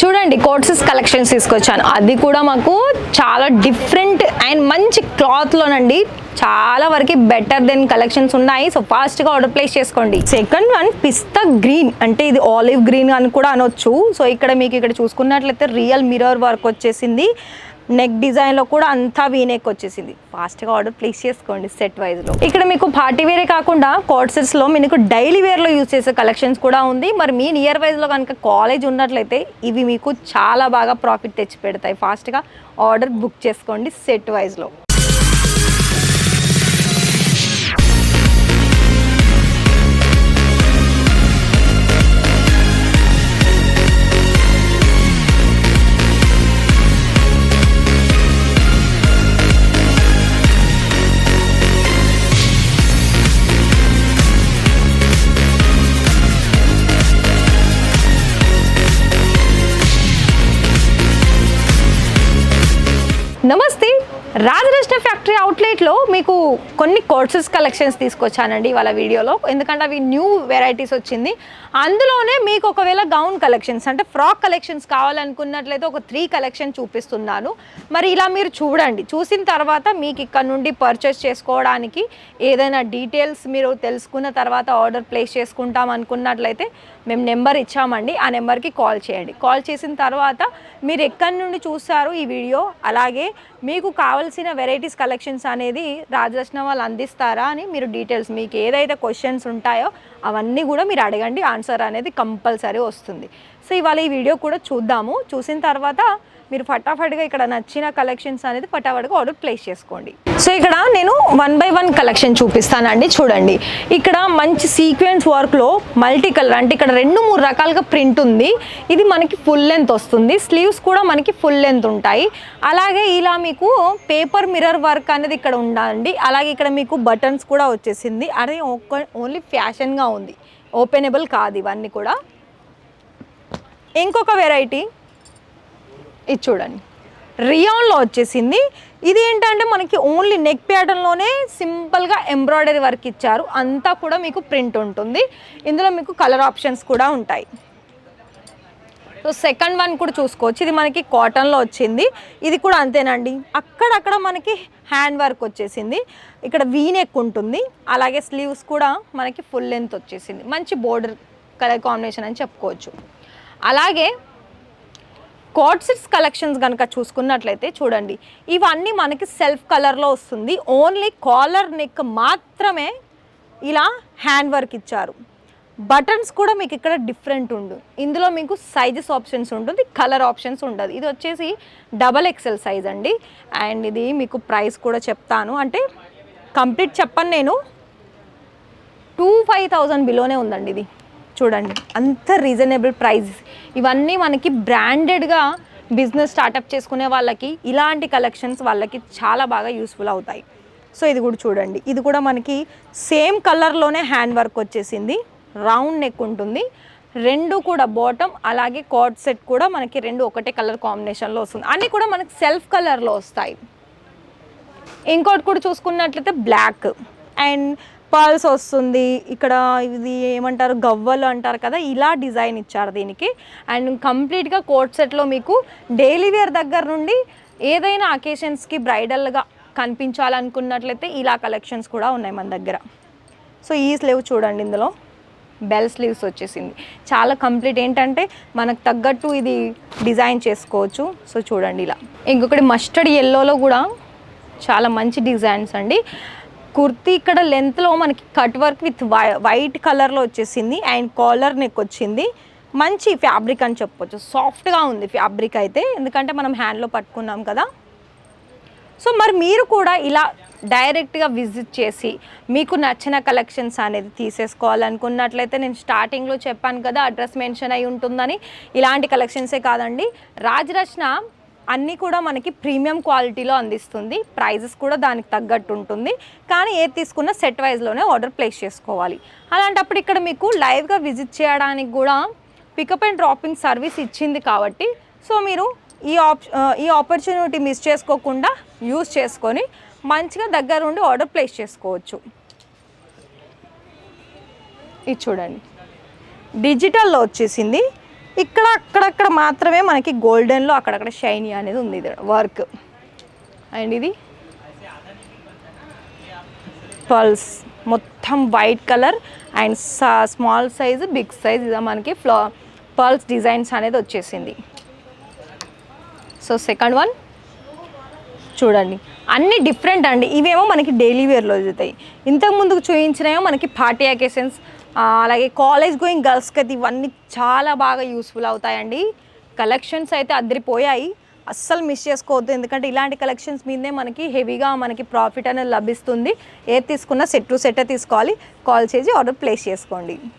చూడండి courses collections తీసుకొచ్చాను. అది కూడా మాకు చాలా డిఫరెంట్ అండ్ మంచి క్లాత్లోనండి చాలా వరకు బెటర్ దెన్ కలెక్షన్స్ ఉన్నాయి. సో ఫాస్ట్గా ఆర్డర్ ప్లేస్ చేసుకోండి. సెకండ్ వన్ పిస్తా గ్రీన్ అంటే ఇది ఆలివ్ గ్రీన్ అని కూడా అనొచ్చు. సో ఇక్కడ మీకు ఇక్కడ చూసుకున్నట్లయితే రియల్ మిరర్ వర్క్ వచ్చేసింది. నెక్ డిజైన్లో కూడా అంతా వీనెక్ వచ్చేసింది. ఫాస్ట్గా ఆర్డర్ ప్లేస్ చేసుకోండి సెట్ వైజ్లో ఇక్కడ మీకు పార్టీ వేరే కాకుండా కోర్సెస్లో మీకు డైలీ వేర్లో యూజ్ చేసే కలెక్షన్స్ కూడా ఉంది. మరి మీ నియర్ వైజ్లో కనుక కాలేజ్ ఉన్నట్లయితే ఇవి మీకు చాలా బాగా ప్రాఫిట్ తెచ్చి పెడతాయి ఫాస్ట్గా ఆర్డర్ బుక్ చేసుకోండి సెట్ వైజ్లో నమస్తే రాజరత్న ఫ్యాక్టరీ అవుట్లెట్లో మీకు కొన్ని కోర్సెస్ కలెక్షన్స్ తీసుకొచ్చానండి ఇవాళ వీడియోలో. ఎందుకంటే అవి న్యూ వెరైటీస్ వచ్చింది. అందులోనే మీకు ఒకవేళ గౌన్ కలెక్షన్స్ అంటే ఫ్రాక్ కలెక్షన్స్ కావాలనుకున్నట్లయితే ఒక త్రీ కలెక్షన్ చూపిస్తున్నాను. మరి ఇలా మీరు చూడండి. చూసిన తర్వాత మీకు ఇక్కడ నుండి పర్చేస్ చేసుకోవడానికి ఏదైనా డీటెయిల్స్ మీరు తెలుసుకున్న తర్వాత ఆర్డర్ ప్లేస్ చేసుకుంటాం అనుకున్నట్లయితే మేము నెంబర్ ఇచ్చామండి. ఆ నెంబర్కి కాల్ చేయండి. కాల్ చేసిన తర్వాత మీరు ఎక్కడి నుండి చూస్తారు ఈ వీడియో అలాగే మీకు కావలసిన వెరైటీస్ కలెక్షన్స్ అనేది రాజరత్న వాళ్ళు అందిస్తారా అని మీరు డీటెయిల్స్ మీకు ఏదైతే క్వశ్చన్స్ ఉంటాయో అవన్నీ కూడా మీరు అడగండి. ఆన్సర్ అనేది కంపల్సరీ వస్తుంది. సో ఇవాళ ఈ వీడియో కూడా చూద్దాము. చూసిన తర్వాత మీరు ఫటాఫట్గా ఇక్కడ నచ్చిన కలెక్షన్స్ అనేది ఫటాఫట్గా ఆర్డర్ ప్లేస్ చేసుకోండి. సో ఇక్కడ నేను వన్ బై వన్ కలెక్షన్ చూపిస్తానండి. చూడండి. ఇక్కడ మంచి సీక్వెన్స్ వర్క్లో మల్టీ కలర్ అంటే ఇక్కడ రెండు మూడు రకాలుగా ప్రింట్ ఉంది. ఇది మనకి ఫుల్ లెంత్ వస్తుంది. స్లీవ్స్ కూడా మనకి ఫుల్ లెంత్ ఉంటాయి. అలాగే ఇలా మీకు పేపర్ మిర్రర్ వర్క్ అనేది ఇక్కడ ఉండండి అలాగే ఇక్కడ మీకు బటన్స్ కూడా వచ్చేసింది. అదే ఓన్లీ ఫ్యాషన్గా ఉంది. ఓపెనబుల్ కాదు ఇవన్నీ కూడా. ఇంకొక వెరైటీ ఇది చూడండి. రియాన్లో వచ్చేసింది. ఇది ఏంటంటే మనకి ఓన్లీ నెక్ ప్యాటర్న్లోనే సింపుల్గా ఎంబ్రాయిడరీ వర్క్ ఇచ్చారు. అంతా కూడా మీకు ప్రింట్ ఉంటుంది. ఇందులో మీకు కలర్ ఆప్షన్స్ కూడా ఉంటాయి. సో సెకండ్ వన్ కూడా చూసుకోవచ్చు. ఇది మనకి కాటన్లో వచ్చింది. ఇది కూడా అంతేనండి. అక్కడక్కడ మనకి హ్యాండ్ వర్క్ వచ్చేసింది. ఇక్కడ వీనెక్ ఉంటుంది. అలాగే స్లీవ్స్ కూడా మనకి ఫుల్ లెంత్ వచ్చేసింది. మంచి బోర్డర్ కలర్ కాంబినేషన్ అని చెప్పుకోవచ్చు. అలాగే కోట్ సెట్స్ కలెక్షన్స్ కనుక చూసుకున్నట్లయితే చూడండి ఇవన్నీ మనకి సెల్ఫ్ కలర్లో వస్తుంది. ఓన్లీ కాలర్ నెక్ మాత్రమే ఇలా హ్యాండ్ వర్క్ ఇచ్చారు. బటన్స్ కూడా మీకు ఇక్కడ డిఫరెంట్ ఉండు ఇందులో మీకు సైజెస్ ఆప్షన్స్ ఉంటుంది కలర్ ఆప్షన్స్ ఉండదు. ఇది వచ్చేసి డబల్ ఎక్సెల్ సైజ్ అండి. అండ్ ఇది మీకు ప్రైస్ కూడా చెప్తాను. అంటే కంప్లీట్ చెప్పను నేను. టూ ఫైవ్ థౌజండ్ బిలోనే ఉందండి ఇది. చూడండి అంత రీజనబుల్ ప్రైజెస్ ఇవన్నీ మనకి బ్రాండెడ్గా బిజినెస్ స్టార్టప్ చేసుకునే వాళ్ళకి ఇలాంటి కలెక్షన్స్ వాళ్ళకి చాలా బాగా యూస్ఫుల్ అవుతాయి. సో ఇది కూడా చూడండి. ఇది కూడా మనకి సేమ్ కలర్లోనే హ్యాండ్ వర్క్ వచ్చేసింది. రౌండ్ నెక్ ఉంటుంది. రెండు కూడా బాటమ్ అలాగే కోట్ సెట్ కూడా మనకి రెండు ఒకటే కలర్ కాంబినేషన్లో వస్తుంది. అన్నీ కూడా మనకి సెల్ఫ్ కలర్లో వస్తాయి. ఇంకోటి కూడా చూసుకున్నట్లయితే బ్లాక్ అండ్ పర్ల్స్ వస్తుంది. ఇక్కడ ఇది ఏమంటారు? గవ్వలు అంటారు కదా ఇలా డిజైన్ ఇచ్చారు దీనికి. అండ్ కంప్లీట్గా కోట్ సెట్లో మీకు డైలీ వేర్ దగ్గర నుండి ఏదైనా అకేషన్స్కి బ్రైడల్గా కనిపించాలనుకున్నట్లయితే ఇలా కలెక్షన్స్ కూడా ఉన్నాయి మన దగ్గర. సో ఈ స్లీవ్ చూడండి ఇందులో. బెల్ స్లీవ్స్ వచ్చేసింది. చాలా కంప్లీట్. ఏంటంటే మనకు తగ్గట్టు ఇది డిజైన్ చేసుకోవచ్చు. సో చూడండి ఇలా. ఇంకొకటి మస్టర్డ్ ఎల్లోలో కూడా చాలా మంచి డిజైన్స్ అండి. కుర్తీ ఇక్కడ లెంత్లో మనకి కట్ వర్క్ విత్ వైట్ కలర్లో వచ్చేసింది అండ్ కాలర్ నెక్ వచ్చింది. మంచి ఫ్యాబ్రిక్ అని చెప్పొచ్చు. సాఫ్ట్గా ఉంది ఫ్యాబ్రిక్ అయితే. ఎందుకంటే మనం హ్యాండ్లో పట్టుకున్నాం కదా. సో మరి మీరు కూడా ఇలా డైరెక్ట్గా విజిట్ చేసి మీకు నచ్చిన కలెక్షన్స్ అనేది తీసేసుకోవాలనుకున్నట్లయితే నేను స్టార్టింగ్లో చెప్పాను కదా అడ్రస్ మెన్షన్ అయి ఉంటుందని. ఇలాంటి కలెక్షన్సే కాదండి. రాజరచన అన్నీ కూడా మనకి ప్రీమియం క్వాలిటీలో అందిస్తుంది. ప్రైజెస్ కూడా దానికి తగ్గట్టు ఉంటుంది. కానీ ఏది తీసుకున్న సెట్ వైజ్లోనే ఆర్డర్ ప్లేస్ చేసుకోవాలి. అలాంటప్పుడు ఇక్కడ మీకు లైవ్గా విజిట్ చేయడానికి కూడా పికప్ అండ్ డ్రాపింగ్ సర్వీస్ ఇచ్చింది కాబట్టి సో మీరు ఈ ఆప్ ఈ ఆపర్చునిటీ మిస్ చేసుకోకుండా యూస్ చేసుకొని మంచిగా దగ్గర ఉండి ఆర్డర్ ప్లేస్ చేసుకోవచ్చు. ఇది చూడండి. డిజిటల్లో వచ్చేసింది. ఇక్కడ అక్కడక్కడ మాత్రమే మనకి గోల్డెన్లో అక్కడక్కడ షైనీ అనేది ఉంది ఇది వర్క్ అండ్ ఇది పల్స్ మొత్తం white colour and small size big size ఇదా మనకి ఫ్లా పల్స్ డిజైన్స్ అనేది వచ్చేసింది. సో సెకండ్ వన్ చూడండి. అన్ని డిఫరెంట్ అండి. ఇవేమో మనకి డైలీ వేర్లో జరుగుతాయి. ఇంతకు ముందుకు మనకి పార్టీ అకేషన్స్ అలాగే కాలేజ్ గోయింగ్ గర్ల్స్కి అయితే ఇవన్నీ చాలా బాగా యూస్ఫుల్ అవుతాయండి. కలెక్షన్స్ అయితే అదిరిపోయాయి అస్సలు మిస్ చేసుకోవద్దు. ఎందుకంటే ఇలాంటి కలెక్షన్స్ మీదే మనకి హెవీగా మనకి ప్రాఫిట్ అనేది లభిస్తుంది. ఏది తీసుకున్నా సెట్ టు సెట్ తీసుకోవాలి. కాల్ చేసి ఆర్డర్ ప్లేస్ చేసుకోండి.